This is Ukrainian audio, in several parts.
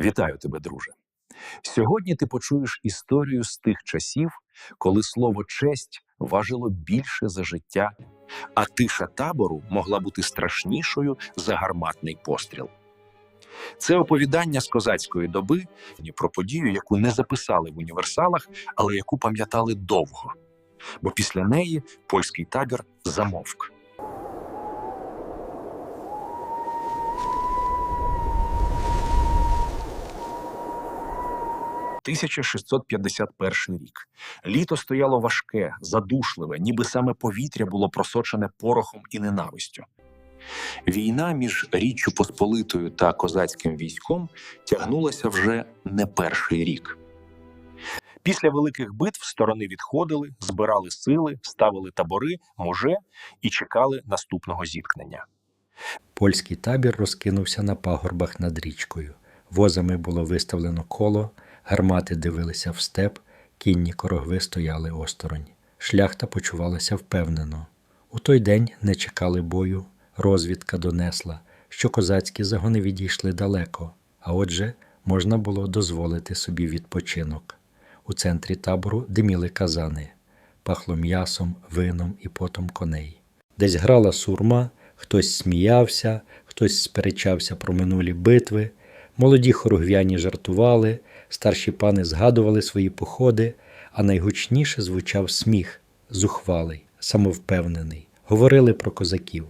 Вітаю тебе, друже. Сьогодні ти почуєш історію з тих часів, коли слово честь важило більше за життя, а тиша табору могла бути страшнішою за гарматний постріл. Це оповідання з козацької доби про подію, яку не записали в універсалах, але яку пам'ятали довго. Бо після неї польський табір замовк. 1651 рік. Літо стояло важке, задушливе, ніби саме повітря було просочене порохом і ненавистю. Війна між Річчю Посполитою та козацьким військом тягнулася вже не перший рік. Після великих битв сторони відходили, збирали сили, ставили табори, може і чекали наступного зіткнення. Польський табір розкинувся на пагорбах над річкою. Возами було виставлено коло, гармати дивилися в степ, кінні корогви стояли осторонь. Шляхта почувалася впевнено. У той день не чекали бою, розвідка донесла, що козацькі загони відійшли далеко, а отже, можна було дозволити собі відпочинок. У центрі табору диміли казани, пахло м'ясом, вином і потом коней. Десь грала сурма, хтось сміявся, хтось сперечався про минулі битви, молоді хоругвяні жартували, старші пани згадували свої походи, а найгучніше звучав сміх, зухвалий, самовпевнений. Говорили про козаків,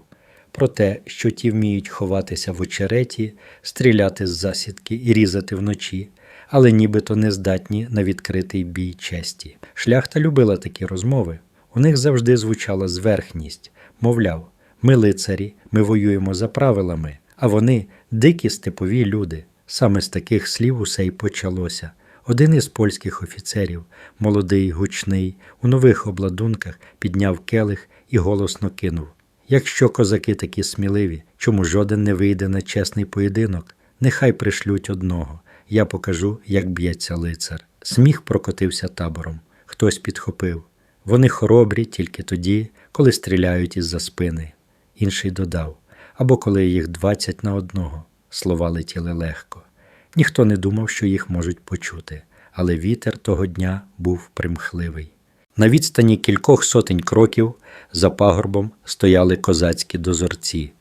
про те, що ті вміють ховатися в очереті, стріляти з засідки і різати вночі, але нібито не здатні на відкритий бій честі. Шляхта любила такі розмови. У них завжди звучала зверхність, мовляв, ми лицарі, ми воюємо за правилами, а вони дикі степові люди. Саме з таких слів усе й почалося. Один із польських офіцерів, молодий, гучний, у нових обладунках, підняв келих і голосно кинув: Якщо козаки такі сміливі, чому жоден не вийде на чесний поєдинок, нехай пришлють одного. Я покажу, як б'ється лицар. Сміх прокотився табором. Хтось підхопив. Вони хоробрі тільки тоді, коли стріляють із-за спини. Інший додав або коли їх двадцять на одного. Слова летіли легко. Ніхто не думав, що їх можуть почути, але вітер того дня був примхливий. На відстані кількох сотень кроків за пагорбом стояли козацькі дозорці.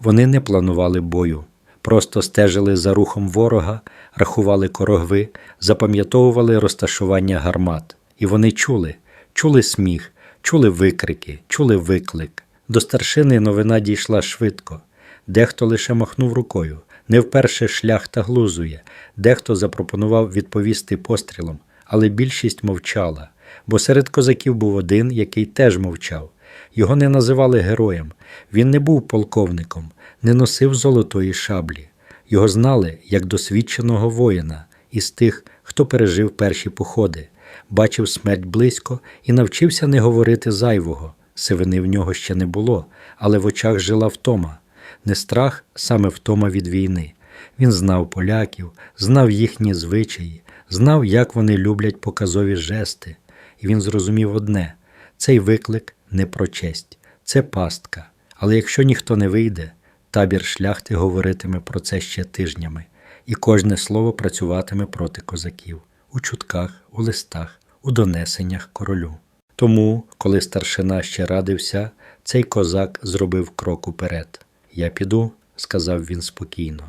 Вони не планували бою, просто стежили за рухом ворога, рахували корогви, запам'ятовували розташування гармат. І вони чули, чули сміх, чули викрики, чули виклик. До старшини новина дійшла швидко. Дехто лише махнув рукою, не вперше шляхта глузує, дехто запропонував відповісти пострілом, але більшість мовчала, бо серед козаків був один, який теж мовчав. Його не називали героєм, він не був полковником, не носив золотої шаблі. Його знали як досвідченого воїна із тих, хто пережив перші походи, бачив смерть близько і навчився не говорити зайвого. Сивини в нього ще не було, але в очах жила втома. Не страх саме втома від війни. Він знав поляків, знав їхні звичаї, знав, як вони люблять показові жести, і він зрозумів одне: цей виклик не про честь, це пастка. Але якщо ніхто не вийде, табір шляхти говоритиме про це ще тижнями, і кожне слово працюватиме проти козаків у чутках, у листах, у донесеннях королю. Тому, коли старшина ще радився, цей козак зробив крок уперед. Я піду, сказав він спокійно.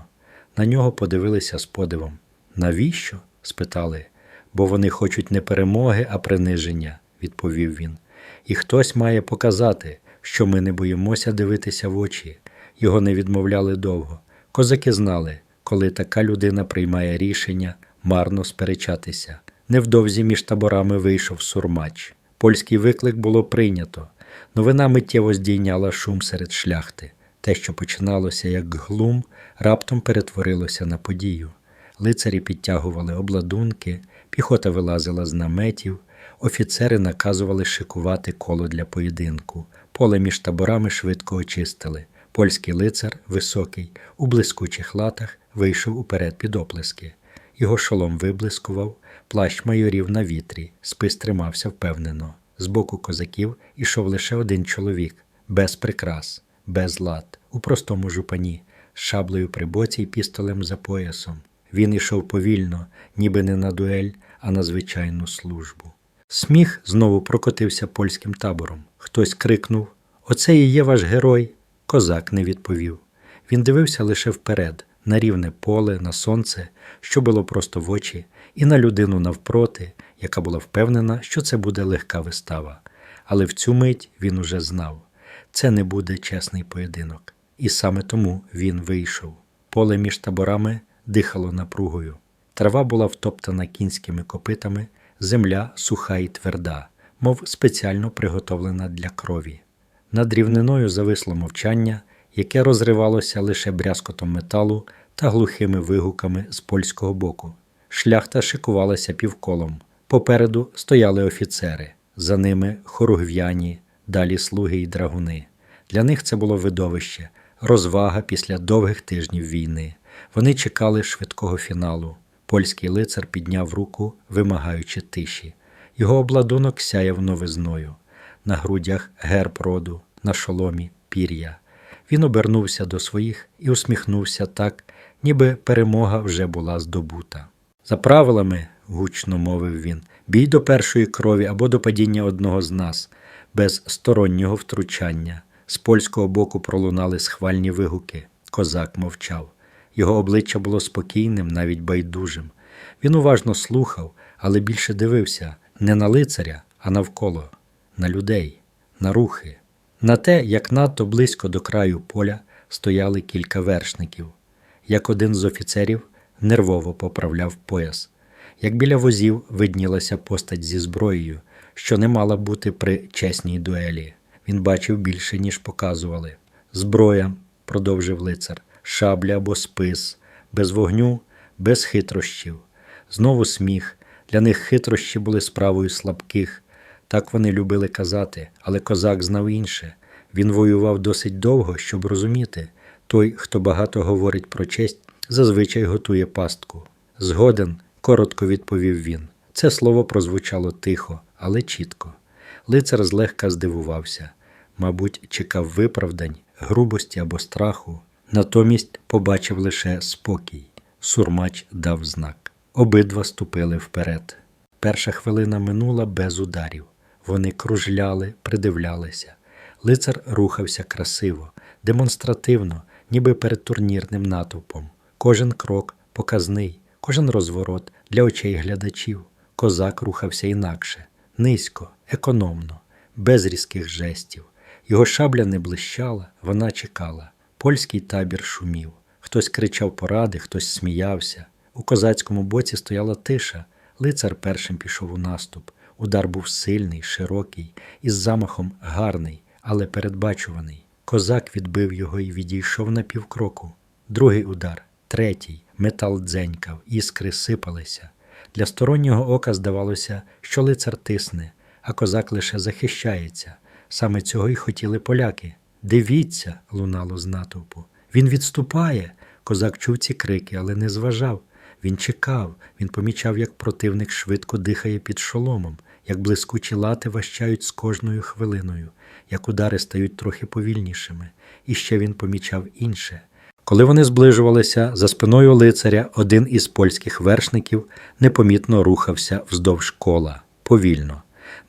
На нього подивилися з подивом. Навіщо? спитали, бо вони хочуть не перемоги, а приниження, відповів він. І хтось має показати, що ми не боїмося дивитися в очі. Його не відмовляли довго. Козаки знали, коли така людина приймає рішення марно сперечатися. Невдовзі між таборами вийшов сурмач. Польський виклик було прийнято. Новина миттєво здійняла шум серед шляхти. Те, що починалося як глум, раптом перетворилося на подію. Лицарі підтягували обладунки, піхота вилазила з наметів, офіцери наказували шикувати коло для поєдинку. Поле між таборами швидко очистили. Польський лицар, високий, у блискучих латах, вийшов уперед під оплески. Його шолом виблискував, плащ майорів на вітрі, спис тримався впевнено. З боку козаків ішов лише один чоловік, без прикрас без лад, у простому жупані, з шаблею при боці й пістолем за поясом. Він ішов повільно, ніби не на дуель, а на звичайну службу. Сміх знову прокотився польським табором. Хтось крикнув Оце і є ваш герой. Козак не відповів. Він дивився лише вперед, на рівне поле, на сонце, що було просто в очі, і на людину навпроти, яка була впевнена, що це буде легка вистава. Але в цю мить він уже знав це не буде чесний поєдинок. І саме тому він вийшов. Поле між таборами дихало напругою. Трава була втоптана кінськими копитами, земля суха і тверда, мов спеціально приготовлена для крові. Над рівниною зависло мовчання, яке розривалося лише брязкотом металу та глухими вигуками з польського боку. Шляхта шикувалася півколом. Попереду стояли офіцери, за ними хоругв'яні, далі слуги й драгуни. Для них це було видовище, розвага після довгих тижнів війни. Вони чекали швидкого фіналу. Польський лицар підняв руку, вимагаючи тиші. Його обладунок сяяв новизною. На грудях герб роду, на шоломі пір'я. Він обернувся до своїх і усміхнувся так, ніби перемога вже була здобута. За правилами, гучно мовив він, бій до першої крові або до падіння одного з нас, без стороннього втручання. З польського боку пролунали схвальні вигуки. Козак мовчав. Його обличчя було спокійним, навіть байдужим. Він уважно слухав, але більше дивився не на лицаря, а навколо, на людей, на рухи, на те, як надто близько до краю поля стояли кілька вершників, як один з офіцерів нервово поправляв пояс, як біля возів виднілася постать зі зброєю, що не мала бути при чесній дуелі. Він бачив більше, ніж показували. Зброя, продовжив лицар, шабля або спис, без вогню, без хитрощів. Знову сміх. Для них хитрощі були справою слабких. Так вони любили казати, але козак знав інше. Він воював досить довго, щоб розуміти той, хто багато говорить про честь, зазвичай готує пастку. Згоден, коротко відповів він. Це слово прозвучало тихо, але чітко. Лицар злегка здивувався. Мабуть, чекав виправдань, грубості або страху. Натомість побачив лише спокій. Сурмач дав знак. Обидва ступили вперед. Перша хвилина минула без ударів. Вони кружляли, придивлялися. Лицар рухався красиво, демонстративно, ніби перед турнірним натовпом. Кожен крок показний, кожен розворот для очей глядачів. Козак рухався інакше, низько, економно, без різких жестів. Його шабля не блищала, вона чекала. Польський табір шумів. Хтось кричав поради, хтось сміявся. У козацькому боці стояла тиша. Лицар першим пішов у наступ. Удар був сильний, широкий, із замахом гарний, але передбачуваний. Козак відбив його і відійшов на півкроку. Другий удар, третій, метал дзенькав, іскри сипалися. Для стороннього ока здавалося, що лицар тисне, а козак лише захищається. Саме цього й хотіли поляки. Дивіться, лунало з натовпу. Він відступає. Козак чув ці крики, але не зважав. Він чекав, він помічав, як противник швидко дихає під шоломом, як блискучі лати ващають з кожною хвилиною, як удари стають трохи повільнішими. І ще він помічав інше. Коли вони зближувалися, за спиною лицаря один із польських вершників непомітно рухався вздовж кола, повільно,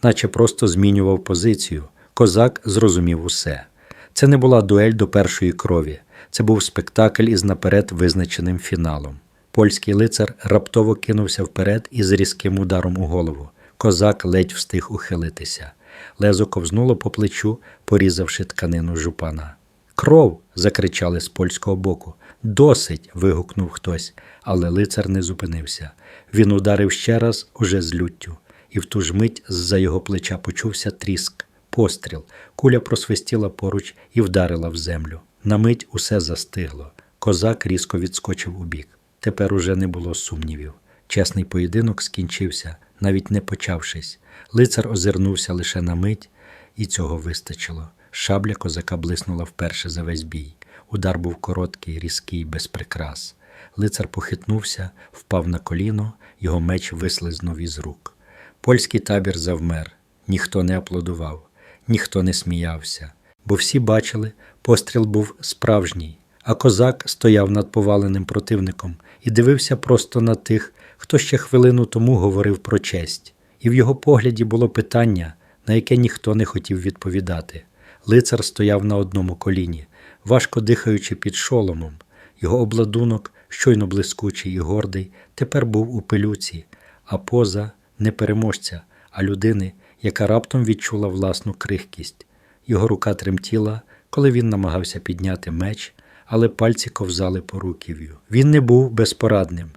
наче просто змінював позицію. Козак зрозумів усе. Це не була дуель до першої крові, це був спектакль із наперед визначеним фіналом. Польський лицар раптово кинувся вперед із різким ударом у голову. Козак ледь встиг ухилитися. Лезо ковзнуло по плечу, порізавши тканину жупана. Кров. закричали з польського боку. Досить. вигукнув хтось, але лицар не зупинився. Він ударив ще раз уже з люттю, і в ту ж мить з-за його плеча почувся тріск, постріл. Куля просвистіла поруч і вдарила в землю. На мить усе застигло. Козак різко відскочив убік. Тепер уже не було сумнівів. Чесний поєдинок скінчився, навіть не почавшись. Лицар озирнувся лише на мить, і цього вистачило. Шабля козака блиснула вперше за весь бій. Удар був короткий, різкий, без прикрас. Лицар похитнувся, впав на коліно, його меч вислизнув із рук. Польський табір завмер, ніхто не аплодував, ніхто не сміявся, бо всі бачили, постріл був справжній, а козак стояв над поваленим противником і дивився просто на тих, хто ще хвилину тому говорив про честь. І в його погляді було питання, на яке ніхто не хотів відповідати. Лицар стояв на одному коліні, важко дихаючи під шоломом. Його обладунок, щойно блискучий і гордий, тепер був у пилюці, а поза не переможця, а людини, яка раптом відчула власну крихкість. Його рука тремтіла, коли він намагався підняти меч, але пальці ковзали по руків'ю. Він не був безпорадним.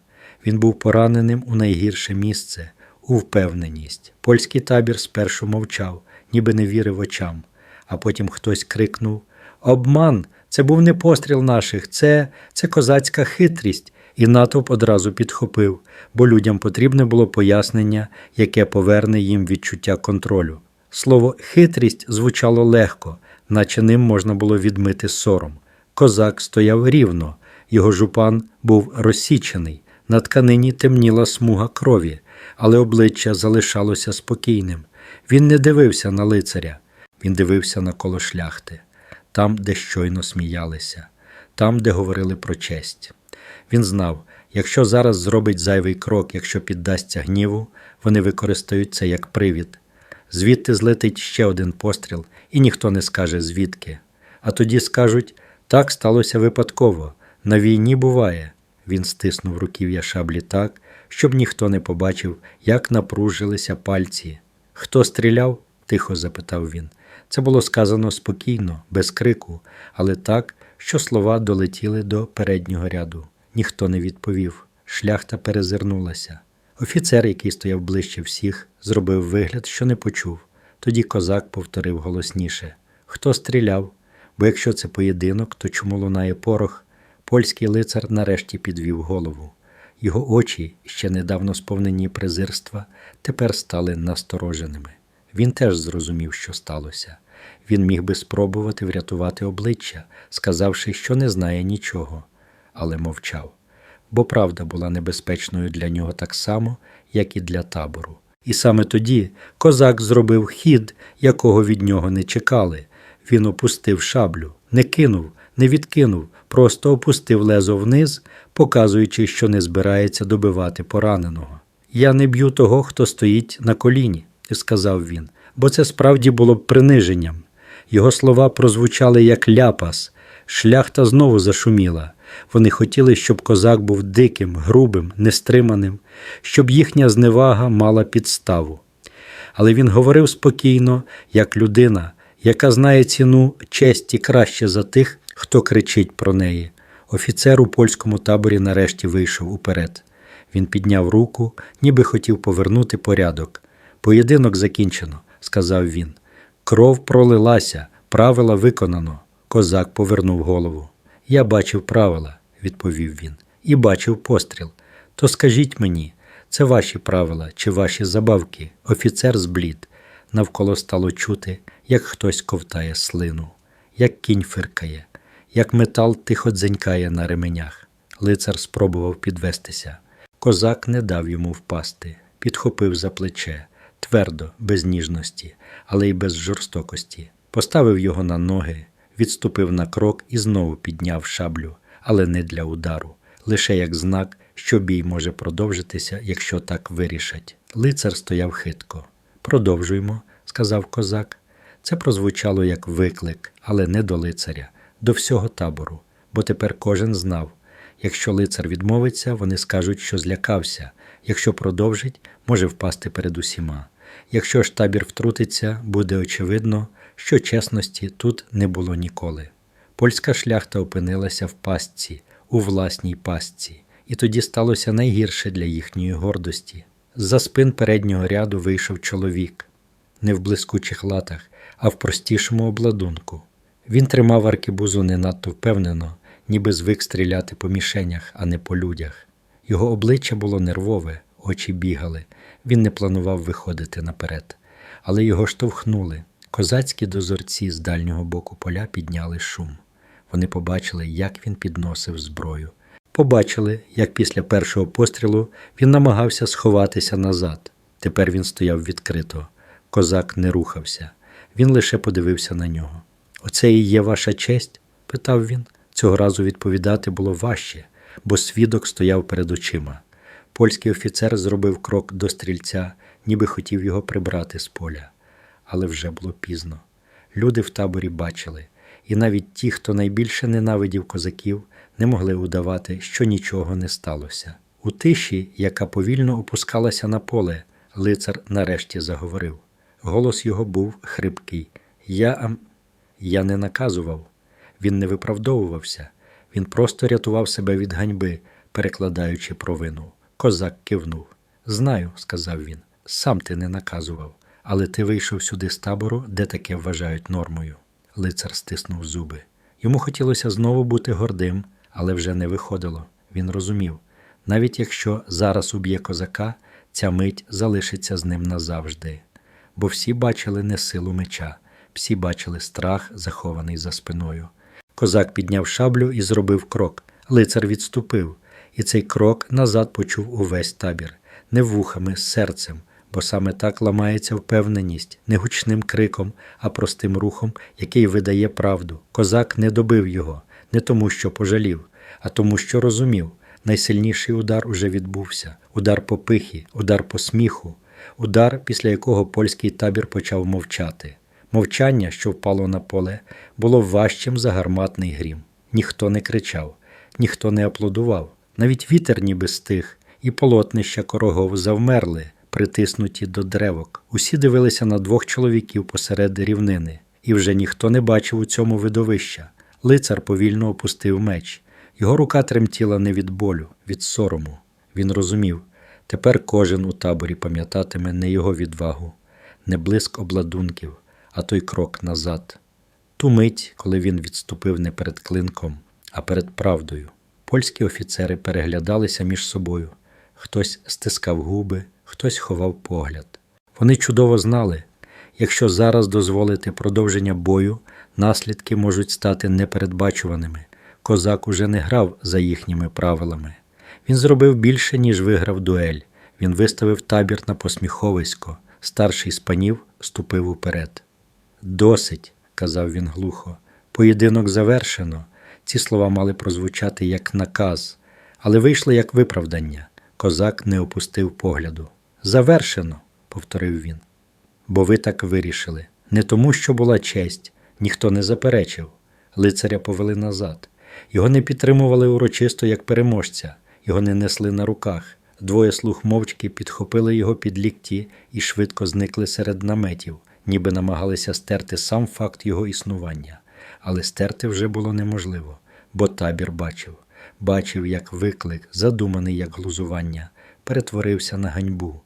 Він був пораненим у найгірше місце, у впевненість. Польський табір спершу мовчав, ніби не вірив очам, а потім хтось крикнув: Обман! Це був не постріл наших, це, це козацька хитрість. І натовп одразу підхопив, бо людям потрібне було пояснення, яке поверне їм відчуття контролю. Слово хитрість звучало легко, наче ним можна було відмити сором. Козак стояв рівно, його жупан був розсічений, на тканині темніла смуга крові, але обличчя залишалося спокійним. Він не дивився на лицаря, він дивився на коло шляхти, там, де щойно сміялися, там, де говорили про честь. Він знав, якщо зараз зробить зайвий крок, якщо піддасться гніву, вони використають це як привід. Звідти злетить ще один постріл, і ніхто не скаже звідки. А тоді скажуть так сталося випадково. На війні буває. Він стиснув руків'я шаблі так, щоб ніхто не побачив, як напружилися пальці. Хто стріляв? тихо запитав він. Це було сказано спокійно, без крику, але так, що слова долетіли до переднього ряду. Ніхто не відповів. Шляхта перезирнулася. Офіцер, який стояв ближче всіх, зробив вигляд, що не почув. Тоді козак повторив голосніше: Хто стріляв? Бо якщо це поєдинок, то чому лунає порох? Польський лицар нарешті підвів голову. Його очі, ще недавно сповнені презирства, тепер стали настороженими. Він теж зрозумів, що сталося. Він міг би спробувати врятувати обличчя, сказавши, що не знає нічого, але мовчав. Бо правда була небезпечною для нього так само, як і для табору. І саме тоді козак зробив хід, якого від нього не чекали. Він опустив шаблю, не кинув, не відкинув, просто опустив лезо вниз, показуючи, що не збирається добивати пораненого. Я не б'ю того, хто стоїть на коліні, сказав він, бо це справді було б приниженням. Його слова прозвучали як ляпас. Шляхта знову зашуміла. Вони хотіли, щоб козак був диким, грубим, нестриманим, щоб їхня зневага мала підставу. Але він говорив спокійно, як людина, яка знає ціну честі краще за тих, хто кричить про неї. Офіцер у польському таборі нарешті вийшов уперед. Він підняв руку, ніби хотів повернути порядок. Поєдинок закінчено, сказав він. Кров пролилася, правила виконано. Козак повернув голову. Я бачив правила, відповів він, і бачив постріл. То скажіть мені, це ваші правила чи ваші забавки? Офіцер зблід. Навколо стало чути, як хтось ковтає слину, як кінь фиркає, як метал тихо дзенькає на ременях. Лицар спробував підвестися. Козак не дав йому впасти, підхопив за плече, твердо, без ніжності, але й без жорстокості. Поставив його на ноги, відступив на крок і знову підняв шаблю, але не для удару, лише як знак, що бій може продовжитися, якщо так вирішать. Лицар стояв хитко. Продовжуємо, сказав козак. Це прозвучало як виклик, але не до лицаря, до всього табору, бо тепер кожен знав. Якщо лицар відмовиться, вони скажуть, що злякався, якщо продовжить, може впасти перед усіма. Якщо ж табір втрутиться, буде очевидно, що чесності тут не було ніколи. Польська шляхта опинилася в пастці, у власній пастці, і тоді сталося найгірше для їхньої гордості. З-за спин переднього ряду вийшов чоловік, не в блискучих латах, а в простішому обладунку. Він тримав аркебузу не надто впевнено, ніби звик стріляти по мішенях, а не по людях. Його обличчя було нервове, очі бігали. Він не планував виходити наперед, але його штовхнули. Козацькі дозорці з дальнього боку поля підняли шум. Вони побачили, як він підносив зброю. Побачили, як після першого пострілу він намагався сховатися назад. Тепер він стояв відкрито. Козак не рухався. Він лише подивився на нього. Оце і є ваша честь? питав він. Цього разу відповідати було важче, бо свідок стояв перед очима. Польський офіцер зробив крок до стрільця, ніби хотів його прибрати з поля. Але вже було пізно. Люди в таборі бачили, і навіть ті, хто найбільше ненавидів козаків, не могли удавати, що нічого не сталося. У тиші, яка повільно опускалася на поле, лицар нарешті заговорив. Голос його був хрипкий. Я ам... Я не наказував. Він не виправдовувався. Він просто рятував себе від ганьби, перекладаючи провину. Козак кивнув. Знаю, сказав він. Сам ти не наказував, але ти вийшов сюди з табору, де таке вважають нормою. Лицар стиснув зуби. Йому хотілося знову бути гордим, але вже не виходило. Він розумів, навіть якщо зараз уб'є козака, ця мить залишиться з ним назавжди. Бо всі бачили не силу меча, всі бачили страх, захований за спиною. Козак підняв шаблю і зробив крок. Лицар відступив, і цей крок назад почув увесь табір, не вухами, серцем, бо саме так ламається впевненість, не гучним криком, а простим рухом, який видає правду. Козак не добив його, не тому, що пожалів, а тому, що розумів. Найсильніший удар уже відбувся: удар по пихі, удар по сміху, удар, після якого польський табір почав мовчати. Мовчання, що впало на поле, було важчим за гарматний грім. Ніхто не кричав, ніхто не аплодував. Навіть вітер ніби стих, і полотнища корогов завмерли, притиснуті до древок. Усі дивилися на двох чоловіків посеред рівнини, і вже ніхто не бачив у цьому видовища. Лицар повільно опустив меч. Його рука тремтіла не від болю, від сорому. Він розумів, тепер кожен у таборі пам'ятатиме не його відвагу, не блиск обладунків, а той крок назад. Ту мить, коли він відступив не перед клинком, а перед правдою. Польські офіцери переглядалися між собою. Хтось стискав губи, хтось ховав погляд. Вони чудово знали, якщо зараз дозволити продовження бою, наслідки можуть стати непередбачуваними. Козак уже не грав за їхніми правилами. Він зробив більше, ніж виграв дуель. Він виставив табір на посміховисько. Старший з панів ступив уперед. Досить, казав він глухо. Поєдинок завершено. Ці слова мали прозвучати як наказ, але вийшли як виправдання. Козак не опустив погляду. Завершено, повторив він. Бо ви так вирішили. Не тому, що була честь, ніхто не заперечив. Лицаря повели назад. Його не підтримували урочисто як переможця, його не несли на руках. Двоє слуг мовчки підхопили його під лікті і швидко зникли серед наметів, ніби намагалися стерти сам факт його існування. Але стерти вже було неможливо, бо табір бачив, бачив, як виклик, задуманий як глузування, перетворився на ганьбу,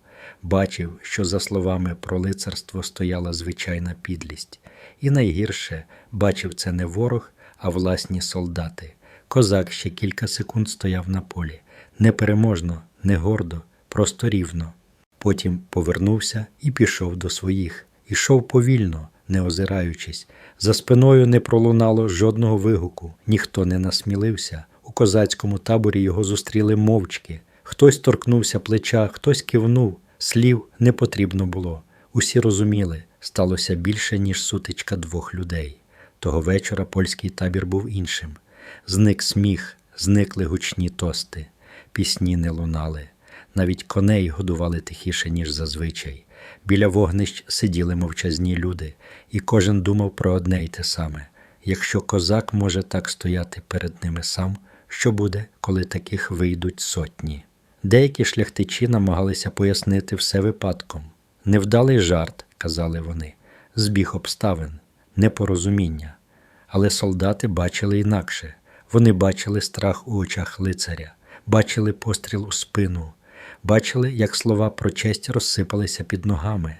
бачив, що за словами про лицарство стояла звичайна підлість, і найгірше бачив це не ворог, а власні солдати. Козак ще кілька секунд стояв на полі, непереможно, не гордо, просто рівно. Потім повернувся і пішов до своїх. Ішов повільно, не озираючись. За спиною не пролунало жодного вигуку, ніхто не насмілився. У козацькому таборі його зустріли мовчки. Хтось торкнувся плеча, хтось кивнув. Слів не потрібно було. Усі розуміли, сталося більше, ніж сутичка двох людей. Того вечора польський табір був іншим. Зник сміх, зникли гучні тости, пісні не лунали. Навіть коней годували тихіше, ніж зазвичай. Біля вогнищ сиділи мовчазні люди, і кожен думав про одне й те саме. Якщо козак може так стояти перед ними сам, що буде, коли таких вийдуть сотні? Деякі шляхтичі намагалися пояснити все випадком. Невдалий жарт, казали вони, збіг обставин, непорозуміння. Але солдати бачили інакше. Вони бачили страх у очах лицаря, бачили постріл у спину, бачили, як слова про честь розсипалися під ногами,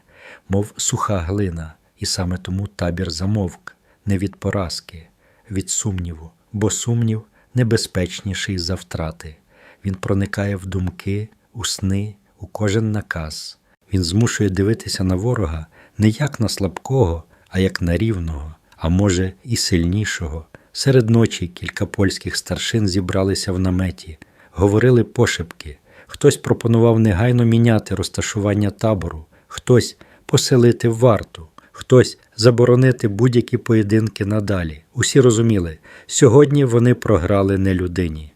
мов суха глина, і саме тому табір замовк не від поразки, від сумніву, бо сумнів небезпечніший за втрати. Він проникає в думки, у сни, у кожен наказ. Він змушує дивитися на ворога не як на слабкого, а як на рівного, а може, і сильнішого. Серед ночі кілька польських старшин зібралися в наметі, говорили пошепки. Хтось пропонував негайно міняти розташування табору, хтось поселити варту, хтось заборонити будь-які поєдинки надалі. Усі розуміли, сьогодні вони програли не людині.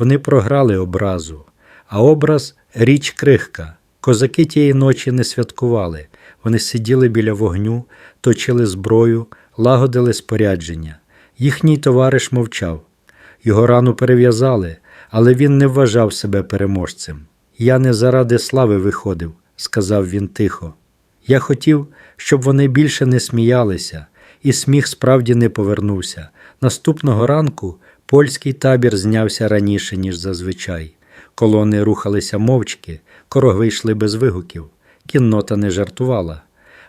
Вони програли образу, а образ річ крихка. Козаки тієї ночі не святкували. Вони сиділи біля вогню, точили зброю, лагодили спорядження. Їхній товариш мовчав. Його рану перев'язали, але він не вважав себе переможцем. Я не заради слави виходив, сказав він тихо. Я хотів, щоб вони більше не сміялися, і сміх справді не повернувся. Наступного ранку польський табір знявся раніше, ніж зазвичай. Колони рухалися мовчки, короги йшли без вигуків, кіннота не жартувала.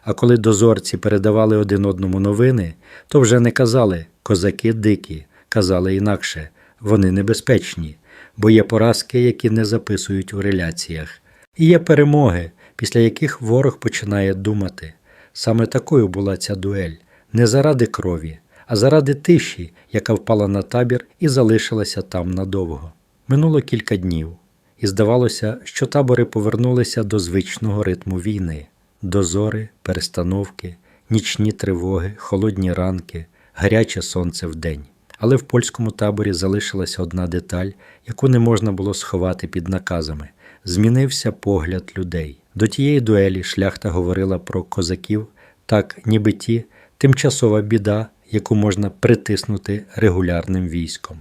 А коли дозорці передавали один одному новини, то вже не казали козаки дикі, казали інакше вони небезпечні, бо є поразки, які не записують у реляціях, і є перемоги, після яких ворог починає думати. Саме такою була ця дуель не заради крові, а заради тиші, яка впала на табір і залишилася там надовго. Минуло кілька днів, і здавалося, що табори повернулися до звичного ритму війни дозори, перестановки, нічні тривоги, холодні ранки, гаряче сонце вдень. Але в польському таборі залишилася одна деталь, яку не можна було сховати під наказами. Змінився погляд людей. До тієї дуелі шляхта говорила про козаків, так ніби ті тимчасова біда, яку можна притиснути регулярним військом.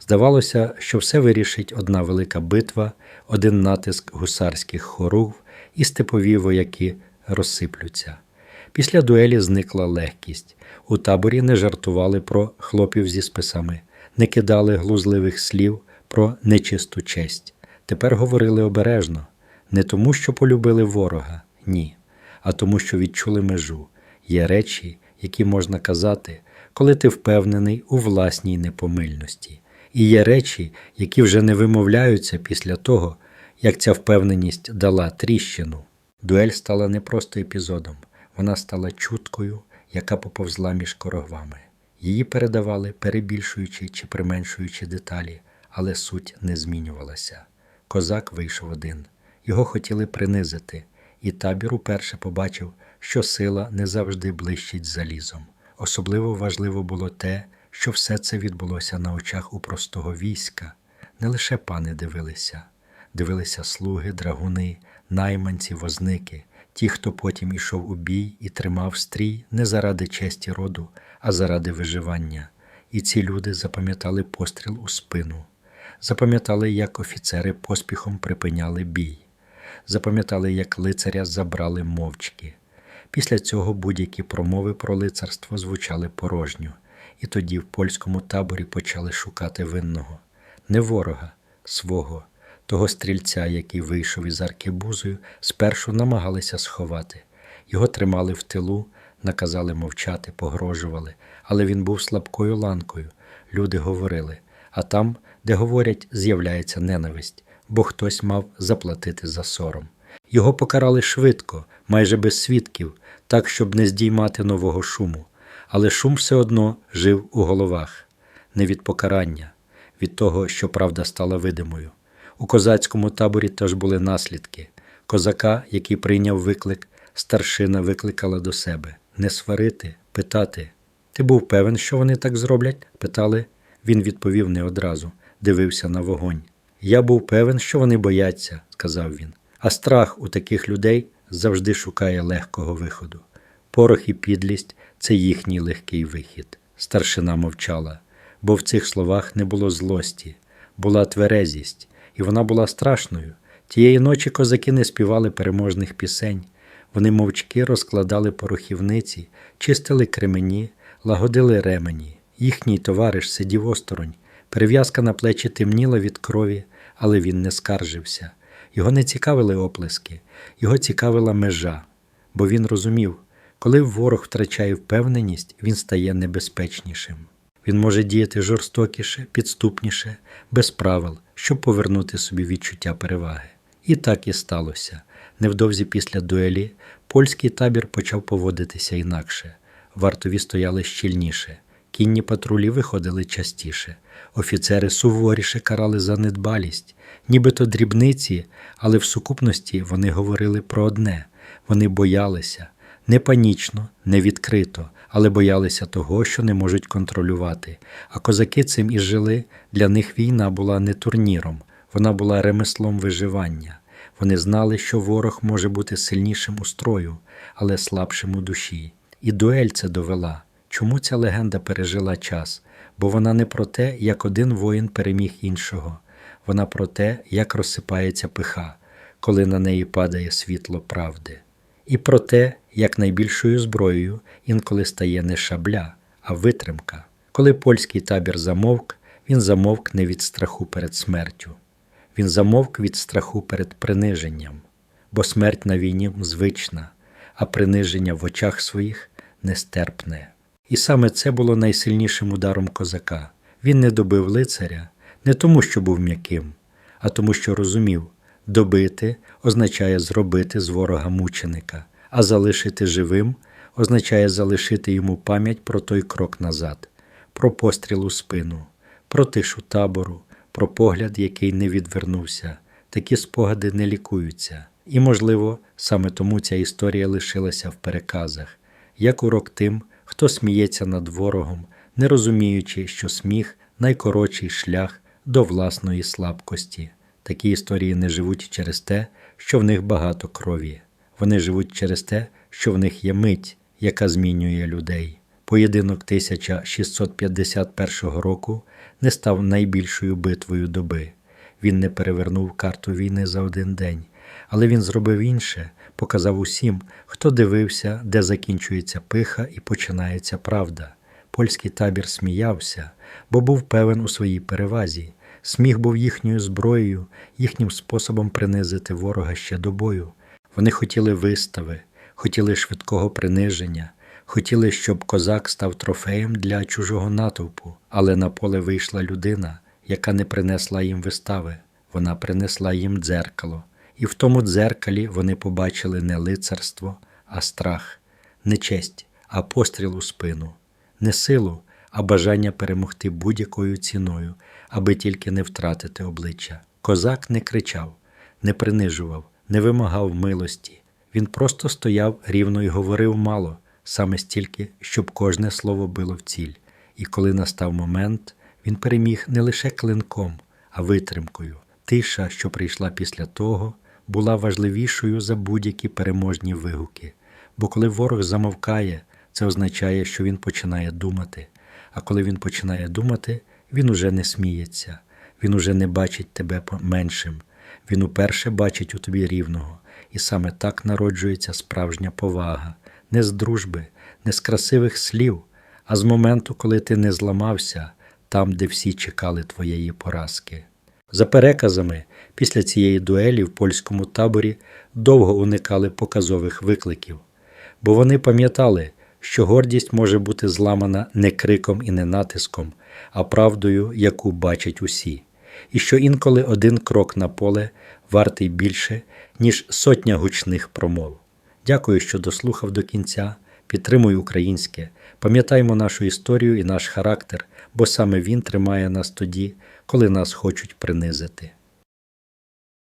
Здавалося, що все вирішить одна велика битва, один натиск гусарських хоругв, і степові вояки розсиплються. Після дуелі зникла легкість. У таборі не жартували про хлопів зі списами, не кидали глузливих слів про нечисту честь. Тепер говорили обережно, не тому, що полюбили ворога, ні, а тому, що відчули межу. Є речі, які можна казати, коли ти впевнений у власній непомильності. І є речі, які вже не вимовляються після того, як ця впевненість дала тріщину. Дуель стала не просто епізодом, вона стала чуткою, яка поповзла між корогвами. Її передавали, перебільшуючи чи применшуючи деталі, але суть не змінювалася. Козак вийшов один. Його хотіли принизити, і табір уперше побачив, що сила не завжди блищить залізом. Особливо важливо було те, що все це відбулося на очах у простого війська. Не лише пани дивилися, дивилися слуги, драгуни, найманці, возники, ті, хто потім ішов у бій і тримав стрій не заради честі роду, а заради виживання. І ці люди запам'ятали постріл у спину, запам'ятали, як офіцери поспіхом припиняли бій, запам'ятали, як лицаря забрали мовчки. Після цього будь-які промови про лицарство звучали порожньо, і тоді в польському таборі почали шукати винного, не ворога, свого, того стрільця, який вийшов із аркебузою, спершу намагалися сховати. Його тримали в тилу, наказали мовчати, погрожували, але він був слабкою ланкою. Люди говорили, а там, де говорять, з'являється ненависть, бо хтось мав заплатити за сором. Його покарали швидко, майже без свідків, так, щоб не здіймати нового шуму. Але шум все одно жив у головах, не від покарання, від того, що правда стала видимою. У козацькому таборі теж були наслідки. Козака, який прийняв виклик, старшина викликала до себе не сварити, питати. Ти був певен, що вони так зроблять? питали. Він відповів не одразу, дивився на вогонь. Я був певен, що вони бояться, сказав він. А страх у таких людей завжди шукає легкого виходу. Порох і підлість це їхній легкий вихід. Старшина мовчала, бо в цих словах не було злості, була тверезість, і вона була страшною. Тієї ночі козаки не співали переможних пісень. Вони мовчки розкладали порохівниці, чистили кремені, лагодили ремені. Їхній товариш сидів осторонь. Перев'язка на плечі темніла від крові, але він не скаржився. Його не цікавили оплески, його цікавила межа, бо він розумів, коли ворог втрачає впевненість, він стає небезпечнішим. Він може діяти жорстокіше, підступніше, без правил, щоб повернути собі відчуття переваги. І так і сталося. Невдовзі після дуелі польський табір почав поводитися інакше. Вартові стояли щільніше, кінні патрулі виходили частіше, офіцери суворіше карали за недбалість, нібито дрібниці, але в сукупності вони говорили про одне вони боялися, Не панічно, не відкрито, але боялися того, що не можуть контролювати. А козаки цим і жили. Для них війна була не турніром, вона була ремеслом виживання. Вони знали, що ворог може бути сильнішим у строю, але слабшим у душі. І дуель це довела. Чому ця легенда пережила час? Бо вона не про те, як один воїн переміг іншого, вона про те, як розсипається пиха, коли на неї падає світло правди, і про те, як найбільшою зброєю інколи стає не шабля, а витримка. Коли польський табір замовк, він замовк не від страху перед смертю, він замовк від страху перед приниженням, бо смерть на війні звична, а приниження в очах своїх нестерпне. І саме це було найсильнішим ударом козака. Він не добив лицаря не тому, що був м'яким, а тому, що розумів, добити означає зробити з ворога мученика, а залишити живим означає залишити йому пам'ять про той крок назад, про постріл у спину, про тишу табору, про погляд, який не відвернувся. Такі спогади не лікуються. І, можливо, саме тому ця історія лишилася в переказах, як урок тим, хто сміється над ворогом, не розуміючи, що сміх найкоротший шлях до власної слабкості. Такі історії не живуть через те, що в них багато крові. Вони живуть через те, що в них є мить, яка змінює людей. Поєдинок 1651 року не став найбільшою битвою доби. Він не перевернув карту війни за один день, але він зробив інше, показав усім, хто дивився, де закінчується пиха і починається правда. Польський табір сміявся, бо був певен у своїй перевазі. Сміх був їхньою зброєю, їхнім способом принизити ворога ще до бою. Вони хотіли вистави, хотіли швидкого приниження, хотіли, щоб козак став трофеєм для чужого натовпу, але на поле вийшла людина, яка не принесла їм вистави, вона принесла їм дзеркало, і в тому дзеркалі вони побачили не лицарство, а страх, не честь, а постріл у спину, не силу, а бажання перемогти будь-якою ціною, аби тільки не втратити обличчя. Козак не кричав, не принижував, не вимагав милості. Він просто стояв рівно і говорив мало, саме стільки, щоб кожне слово било в ціль. І коли настав момент, він переміг не лише клинком, а витримкою. Тиша, що прийшла після того, була важливішою за будь-які переможні вигуки. Бо коли ворог замовкає, це означає, що він починає думати. А коли він починає думати, він уже не сміється, він уже не бачить тебе меншим, він уперше бачить у тобі рівного, і саме так народжується справжня повага, не з дружби, не з красивих слів, а з моменту, коли ти не зламався там, де всі чекали твоєї поразки. За переказами, після цієї дуелі в польському таборі довго уникали показових викликів, бо вони пам'ятали, що гордість може бути зламана не криком і не натиском, а правдою, яку бачать усі, і що інколи один крок на поле вартий більше, ніж сотня гучних промов. Дякую, що дослухав до кінця. Підтримуй українське, пам'ятаймо нашу історію і наш характер, бо саме він тримає нас тоді, коли нас хочуть принизити.